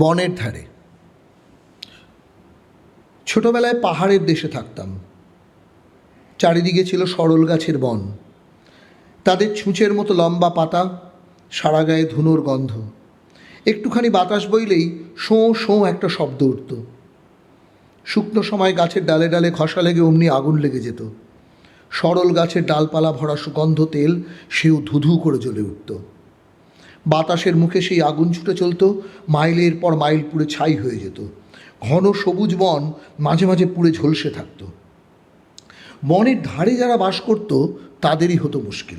বনের ধারে। ছোটবেলায় পাহাড়ের দেশে থাকতাম। চারিদিকে ছিল সরল গাছের বন। তাদের ছুঁচের মতো লম্বা পাতা, সারা গায়ে ধুনোর গন্ধ। একটুখানি বাতাস বইলেই শোঁ শোঁ একটা শব্দ উঠত। শুকনো সময় গাছের ডালে ডালে ঘষা লেগে অমনি আগুন লেগে যেত। সরল গাছের ডালপালা ভরা সুগন্ধ তেল সেও ধুধু করে জ্বলে উঠত। বাতাসের মুখে সেই আগুন ছুটে চলতো, মাইলের পর মাইল পুড়ে ছাই হয়ে যেত। ঘন সবুজ বন মাঝে মাঝে পুড়ে ঝলসে থাকতো। বনের ধারে যারা বাস করত, তাদেরই হতো মুশকিল।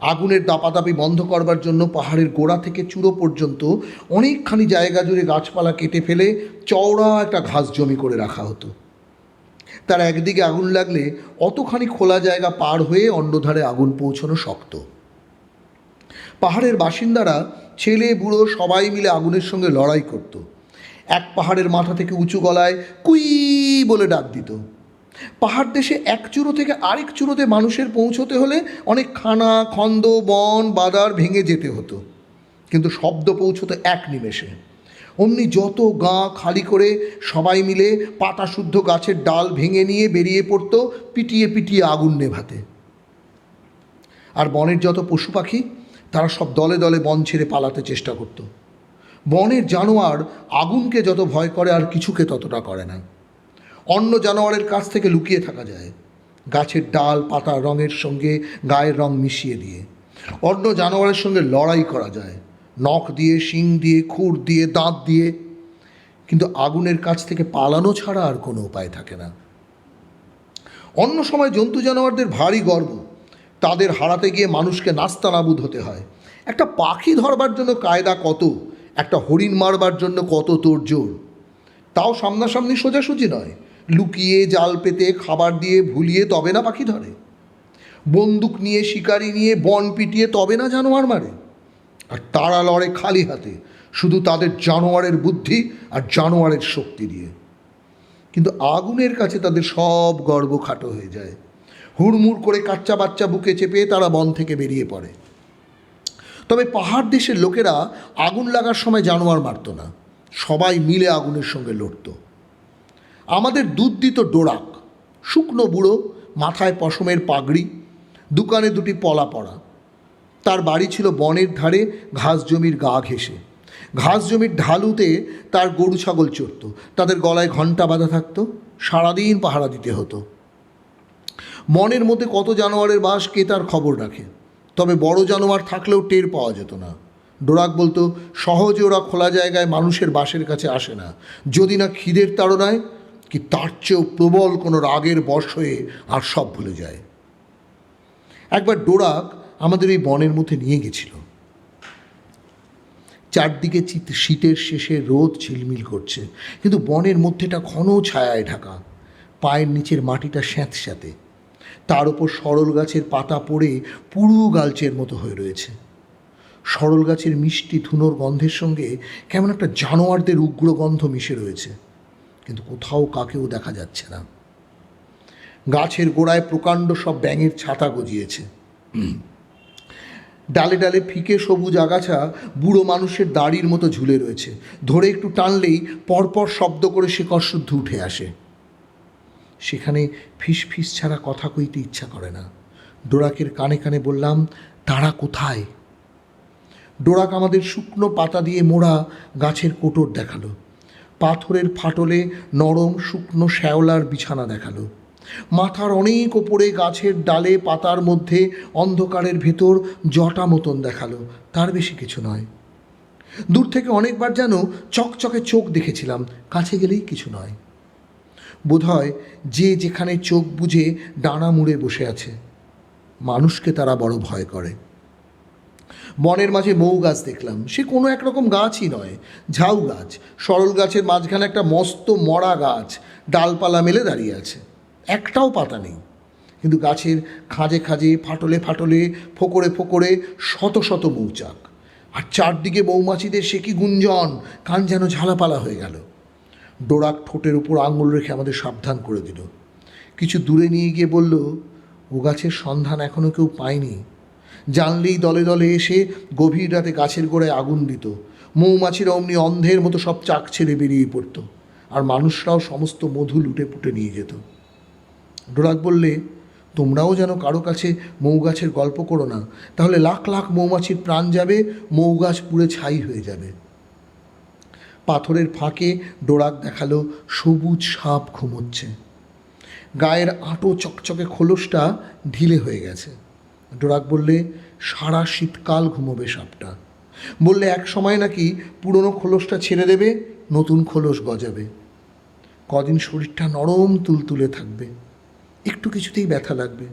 আগুনের দাপাদাপি বন্ধ করবার জন্য পাহাড়ের গোড়া থেকে চূড়ো পর্যন্ত অনেকখানি জায়গা জুড়ে গাছপালা কেটে ফেলে চওড়া একটা ঘাস জমি করে রাখা হতো। তার একদিকে আগুন লাগলে অতখানি খোলা জায়গা পার হয়ে অন্যধারে আগুন পৌঁছানো শক্ত। পাহাড়ের বাসিন্দারা ছেলে, বুড়ো সবাই মিলে আগুনের সঙ্গে লড়াই করত। এক পাহাড়ের মাথা থেকে উঁচু গলায় কুই বলে ডাক দিত। পাহাড় দেশে এক চূড়ো থেকে আরেক চূড়োতে মানুষের পৌঁছতে হলে অনেক খানা, খন্দ, বন বাদার ভেঙে যেতে হতো। কিন্তু শব্দ পৌঁছতো এক নিমেষে। অমনি যত গা খালি করে সবাই মিলে পাতা শুদ্ধ গাছের ডাল ভেঙে নিয়ে বেরিয়ে পড়ত পিটিয়ে পিটিয়ে আগুন নেভাতে। আর বনের যত পশু পাখি তারা সব দলে দলে বন ছেড়ে পালাতে চেষ্টা করত। বনের জানোয়ার আগুনকে যত ভয় করে আর কিছুকে ততটা করে না। অন্য জানোয়ারের কাছ থেকে লুকিয়ে থাকা যায়। গাছের ডাল, পাতা রঙের সঙ্গে গায়ের রং মিশিয়ে দিয়ে। অন্য জানোয়ারের সঙ্গে লড়াই করা যায়। নখ দিয়ে, শিং দিয়ে, খুর দিয়ে, দাঁত দিয়ে। কিন্তু আগুনের কাছ থেকে পালানো ছাড়া আর কোনো উপায় থাকে না। অন্য সময় জন্তু জানোয়ারদের ভারী গর্ব। তাদের হারাতে গিয়ে মানুষকে নাস্তানাবুদ হতে হয়। একটা পাখি ধরবার জন্য কায়দা কত? একটা হরিণ মারবার জন্য কত তোর জোর? তাও সামনাসামনি সোজাসুজি নয়। লুকিয়ে জাল পেতে, খাবার দিয়ে ভুলিয়ে তবে না পাখি ধরে। বন্দুক নিয়ে, শিকারি নিয়ে, বন পিটিয়ে তবে না জানোয়ার মারে। আর তারা লড়ে খালি হাতে, শুধু তাদের জানোয়ারের বুদ্ধি আর জানোয়ারের শক্তি দিয়ে। কিন্তু আগুনের কাছে তাদের সব গর্ব খাটো হয়ে যায়। হুড়মুড় করে কাচ্চা বাচ্চা বুকে চেপে তারা বন থেকে বেরিয়ে পড়ে। তবে পাহাড় দেশের লোকেরা আগুন লাগার সময় জানোয়ার মারত না। সবাই মিলে আগুনের সঙ্গে লড়তো। আমাদের দুধ দিত ডোরাক, শুকনো বুড়ো, মাথায় পশমের পাগড়ি, দোকানে দুটি পলা পড়া। তার বাড়ি ছিল বনের ধারে ঘাস জমির গা ঘেঁষে। ঘাস জমির ঢালুতে তার গরু ছাগল চড়ত। তাদের গলায় ঘণ্টা বাঁধা থাকতো। সারাদিন পাহারা দিতে হতো। মনের মধ্যে কত জানোয়ারের বাস কে তার খবর রাখে? তবে বড় জানোয়ার থাকলেও টের পাওয়া যেত না। ডোরাক বলতো, সহজে ওরা খোলা জায়গায় মানুষের বাসের কাছে আসে না। যদি না খিদের তাড়নায়, কি তার চেয়েও প্রবল কোনো রাগের বশ হয়ে আর সব ভুলে যায়। একবার ডোরাক আমাদের এই বনের মধ্যে নিয়ে গেছিল। চারদিকে শীতের শেষে রোদ ঝিলমিল করছে। কিন্তু বনের মধ্যেটা ঘন ছায়ায় ঢাকা। পায়ের নিচের মাটিটা স্যাঁতস্যাঁতে। তার ওপর সরল গাছের পাতা পড়ে পুরু গালচের মতো হয়ে রয়েছে। সরল গাছের মিষ্টি ধুনোর গন্ধের সঙ্গে কেমন একটা জানোয়ারদের উগ্র গন্ধ মিশে রয়েছে, কিন্তু কোথাও কাকেও দেখা যাচ্ছে না। গাছের গোড়ায় প্রকাণ্ড সব ব্যাঙের ছাতা গজিয়েছে। ডালে ডালে ফিকে সবুজ আগাছা বুড়ো মানুষের দাড়ির মতো ঝুলে রয়েছে। ধরে একটু টানলেই পরপর শব্দ করে শেকড় শুদ্ধ উঠে আসে। সেখানে ফিস ফিস ছাড়া কথা কইতে ইচ্ছা করে না। ডোরাকের কানে কানে বললাম, তারা কোথায়? ডোরাক আমাদের শুকনো পাতা দিয়ে মোড়া গাছের কোটর দেখাল। পাথরের ফাটলে নরম শুকনো শ্যাওলার বিছানা দেখাল। মাথার অনেক ওপরে গাছের ডালে পাতার মধ্যে অন্ধকারের ভেতর জটা মতন দেখাল। তার বেশি কিছু নয়। দূর থেকে অনেকবার যেন চকচকে চোখ দেখেছিলাম, কাছে গেলেই কিছু নয়। বোধহয় যে যেখানে চোখ বুজে ডানা মুড়ে বসে আছে। মানুষকে তারা বড় ভয় করে। বনের মাঝে মৌ গাছ দেখলাম। সে কোনো একরকম গাছই নয়, ঝাউ গাছ। সরল গাছের মাঝখানে একটা মস্ত মরা গাছ ডালপালা মেলে দাঁড়িয়ে আছে। একটাও পাতা নেই। কিন্তু গাছের খাঁজে খাঁজে, ফাটলে ফাটলে, ফোকরে ফোকরে শত শত মৌচাক। আর চারদিকে মৌমাছিদের সে কি গুঞ্জন, কান যেন ঝালাপালা হয়ে গেল। ডোরাক ঠোঁটের উপর আঙুল রেখে আমাদের সাবধান করে দিল। কিছু দূরে নিয়ে গিয়ে বলল, ও গাছের সন্ধান এখনও কেউ পায়নি। জানলেই দলে দলে এসে গভীর রাতে গাছের গোড়ায় আগুন দিত। মৌমাছিরা অমনি অন্ধের মতো সব চাক ছেড়ে বেরিয়ে পড়তো। আর মানুষরাও সমস্ত মধু লুটে পুটে নিয়ে যেত। ডোরাক বললে, তোমরাও যেন কারও কাছে মৌগাছের গল্প করো না, তাহলে লাখ লাখ মৌমাছির প্রাণ যাবে মৌগাছ পুড়ে ছাই হয়ে যাবে। পাথরের ফাঁকে ডোরাক দেখাল সবুজ সাপ ঘুমোচ্ছে। গায়ের আঁটো চকচকে খোলসটা ঢিলে হয়ে গেছে। ডোরাক বললে, সারা শীতকাল ঘুমোবে সাপটা। বললে, এক সময় নাকি পুরনো খোলসটা ছেড়ে দেবে, নতুন খোলস গজাবে। কদিন শরীরটা নরম তুলতুলে থাকবে। একটু কিছুতেই ব্যথা লাগবে।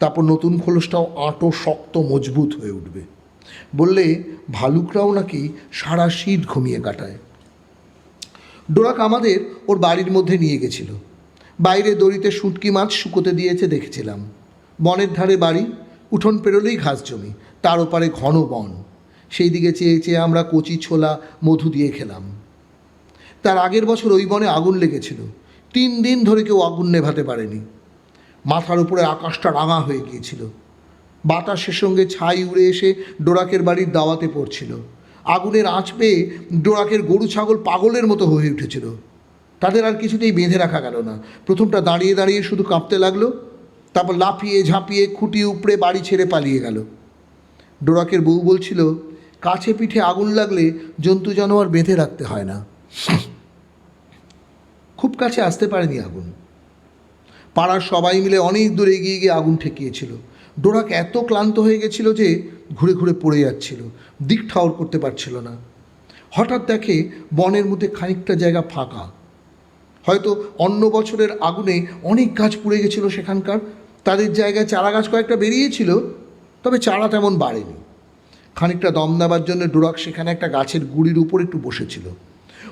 তারপর নতুন খোলসটাও আঁটো শক্ত মজবুত হয়ে উঠবে। বললে, ভালুকরাও নাকি সারা শীত ঘুমিয়ে কাটায়। ডোরাক আমাদের ওর বাড়ির মধ্যে নিয়ে গেছিল। বাইরে দড়িতে শুটকি মাছ শুকোতে দিয়েছে দেখেছিলাম। বনের ধারে বাড়ি, উঠোন পেরোলেই ঘাস জমি, তার ওপারে ঘন বন। সেই দিকে চেয়ে চেয়ে আমরা কচি ছোলা, মধু দিয়ে খেলাম। তার আগের বছর ওই বনে আগুন লেগেছিল। তিন দিন ধরে কেউ আগুন নেভাতে পারেনি। মাথার উপরে আকাশটা রাঙা হয়ে গিয়েছিল। বাতাসের সঙ্গে ছাই উড়ে এসে ডোরাকের বাড়ির দাওয়াতে পড়ছিল। আগুনের আঁচ পেয়ে ডোরাকের গরু, ছাগল, পাগলের মতো হয়ে উঠেছিল। তাদের আর কিছুতেই বেঁধে রাখা গেল না। প্রথমটা দাঁড়িয়ে দাঁড়িয়ে শুধু কাঁপতে লাগল, তারপর লাফিয়ে ঝাঁপিয়ে খুঁটি উপড়ে বাড়ি ছেড়ে পালিয়ে গেল। ডোরাকের বউ বলছিল, কাছে পিঠে আগুন লাগলে জন্তু জানোয়ার বেঁধে রাখতে হয় না। খুব কাছে আসতে পারেনি আগুন। পাড়ার সবাই মিলে অনেক দূরে এগিয়ে গিয়ে আগুন ঠেকিয়েছিল। ডোরাক এত ক্লান্ত হয়ে গেছিল যে ঘুরে ঘুরে পড়ে যাচ্ছিল, দিক ঠাওর করতে পারছিল না। হঠাৎ দেখে বনের মধ্যে খানিকটা জায়গা ফাঁকা। হয়তো অন্য বছরের আগুনে অনেক গাছ পুড়ে গেছিল সেখানকার, তাদের জায়গায় চারা গাছ কয়েকটা বেরিয়েছিল, তবে চারা তেমন বাড়েনি। খানিকটা দম নেবার জন্য ডোরাক সেখানে একটা গাছের গুড়ির উপর একটু বসেছিল।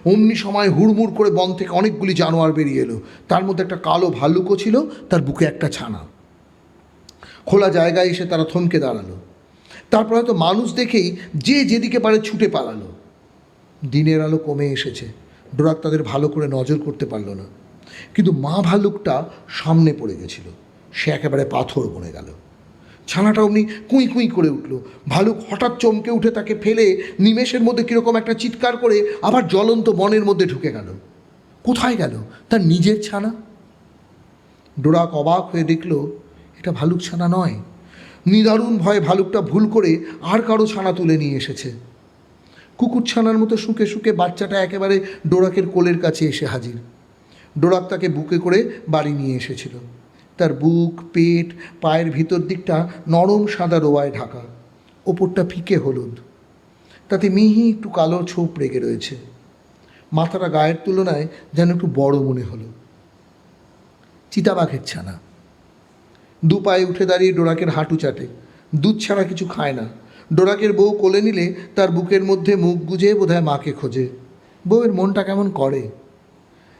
অমনি সময় হুড়মুড় করে বন থেকে অনেকগুলি জানোয়ার বেরিয়ে এলো। তার মধ্যে একটা কালো ভাল্লুকও ছিল, তার বুকে একটা ছানা। খোলা জায়গায় এসে তারা থমকে দাঁড়াল। তারপর হয়তো মানুষ দেখেই যে যেদিকে পারে ছুটে পালালো। দিনের আলো কমে এসেছে। ডোরাক তাদের ভালো করে নজর করতে পারল না। কিন্তু মা ভালুকটা সামনে পড়ে গেছিল। সে একেবারে পাথর বনে গেল। ছানাটা অমনি কুঁই কুঁই করে উঠল। ভালুক হঠাৎ চমকে উঠে তাকে ফেলে নিমেষের মধ্যে কীরকম একটা চিৎকার করে আবার জ্বলন্ত বনের মধ্যে ঢুকে গেল। কোথায় গেল? তার নিজের ছানা? ডোরাক অবাক হয়ে দেখল এটা ভালুক ছানা নয়। নিদারুণ ভয়ে ভালুকটা ভুল করে আর কারও ছানা তুলে নিয়ে এসেছে। কুকুর ছানার মতো শুকে শুকে বাচ্চাটা একেবারে ডোরাকের কোলের কাছে এসে হাজির। ডোরাক তাকে বুকে করে বাড়ি নিয়ে এসেছিল। তার বুক, পেট, পায়ের ভিতর দিকটা নরম সাদা রোয়ায় ঢাকা। ওপরটা ফিকে হলুদ। তাতে মিহি একটু কালো ছোপ রেগে রয়েছে। মাথাটা গায়ের তুলনায় যেন একটু বড় মনে হলো। চিতাবাঘের ছানা। দু পায়ে উঠে দাঁড়িয়ে ডোরাকের হাঁটু চাটে। দুধ ছাড়া কিছু খায় না। ডোরাকের বউ কোলে নিলে তার বুকের মধ্যে মুখ গুজে বোধহয় মাকে খোঁজে। বউয়ের মনটা কেমন করে?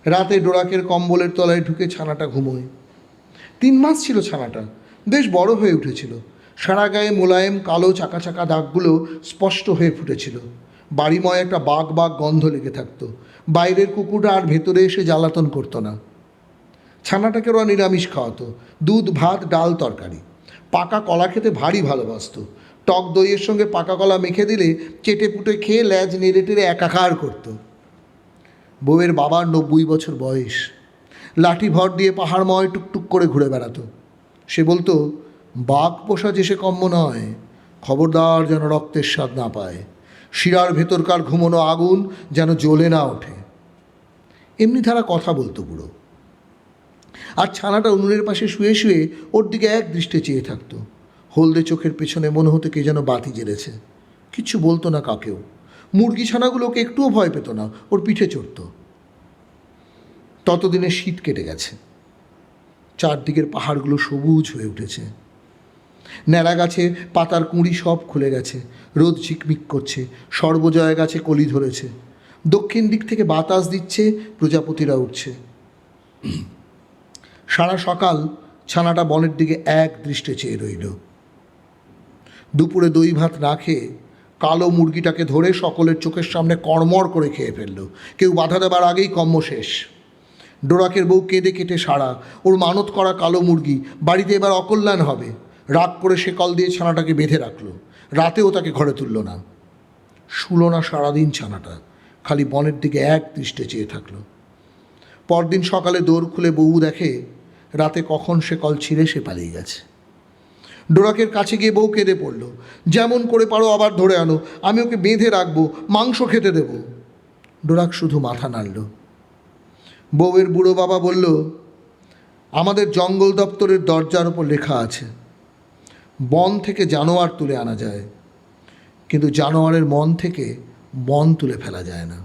রাতে ডোরাকের কম্বলের তলায় ঢুকে ছানাটা ঘুমোয়। তিন মাস ছিল ছানাটা। বেশ বড় হয়ে উঠেছিল। সারা গায়ে মোলায়েম, কালো চাকা চাকা দাগগুলো স্পষ্ট হয়ে ফুটেছিল। বাড়িময় একটা বাঘ বাঘ গন্ধ লেগে থাকতো। বাইরের কুকুরটা আর ভেতরে এসে জ্বালাতন করতো না। ছানাটাকে ওরা নিরামিষ খাওয়াতো। দুধ, ভাত, ডাল, তরকারি। পাকা কলা খেতে ভারী ভালোবাসত। টক দইয়ের সঙ্গে পাকা কলা মেখে দিলে চেটে পুটে খেয়ে ল্যাজ নেড়ে টেড়ে একাকার করতো। বউয়ের বাবার নব্বই বছর বয়স। লাঠি ভর দিয়ে পাহাড়ময় টুকটুক করে ঘুরে বেড়াতো। সে বলতো, বাঘ পোষা যে সে কম্য নয়, খবরদার যেন রক্তের স্বাদ না পায়। শিরার ভেতরকার ঘুমোনো আগুন যেন জ্বলে না ওঠে। এমনি তারা কথা বলতো বুড়ো আর ছানাটা উনুনের পাশে শুয়ে শুয়ে ওর দিকে এক দৃষ্টে চেয়ে থাকতো। হলদে চোখের পেছনে মনে হতো কে যেন বাতি জ্বেলেছে। কিচ্ছু বলতো না কাকেও। মুরগি ছানাগুলোকে একটুও ভয় পেত না, ওর পিঠে চড়তো। ততদিনে শীত কেটে গেছে। চারদিকের পাহাড়গুলো সবুজ হয়ে উঠেছে। ন্যাড়া গাছে পাতার কুঁড়ি সব খুলে গেছে। রোদ ঝিকমিক করছে, সর্বজয়া গাছে কলি ধরেছে। দক্ষিণ দিক থেকে বাতাস দিচ্ছে, প্রজাপতিরা উঠছে। সারা সকাল ছানাটা বনের দিকে এক দৃষ্টে চেয়ে রইল। দুপুরে দই ভাত না খেয়ে কালো মুরগিটাকে ধরে সকলের চোখের সামনে কড়মড় করে খেয়ে ফেলল। কেউ বাধা দেবার আগেই কম্ম শেষ। ডোরাকের বউ কেঁদে কেটে সারা ওর মানত করা কালো মুরগি, বাড়িতে এবার অকল্যাণ হবে। রাগ করে সে কল দিয়ে ছানাটাকে বেঁধে রাখল। রাতেও তাকে ঘরে তুলল না। শুলো না সারাদিন ছানাটা, খালি বনের দিকে এক দৃষ্টে চেয়ে থাকল। পরদিন সকালে দৌড় খুলে বউ দেখে রাতে কখন সে কল ছিঁড়ে সে পালিয়ে গেছে। ডোরাকের কাছে গিয়ে বউ কেঁদে পড়ল। যেমন করে পারো আবার ধরে আনো, আমি ওকে বেঁধে রাখব, মাংস খেতে দেব। ডোরাক শুধু মাথা নাড়ল। বউয়ের বুড়ো বাবা বলল, আমাদের জঙ্গল দপ্তরের দরজার ওপর লেখা আছে, বন থেকে জানোয়ার তুলে আনা যায়, কিন্তু জানোয়ারের মন থেকে বন তুলে ফেলা যায় না।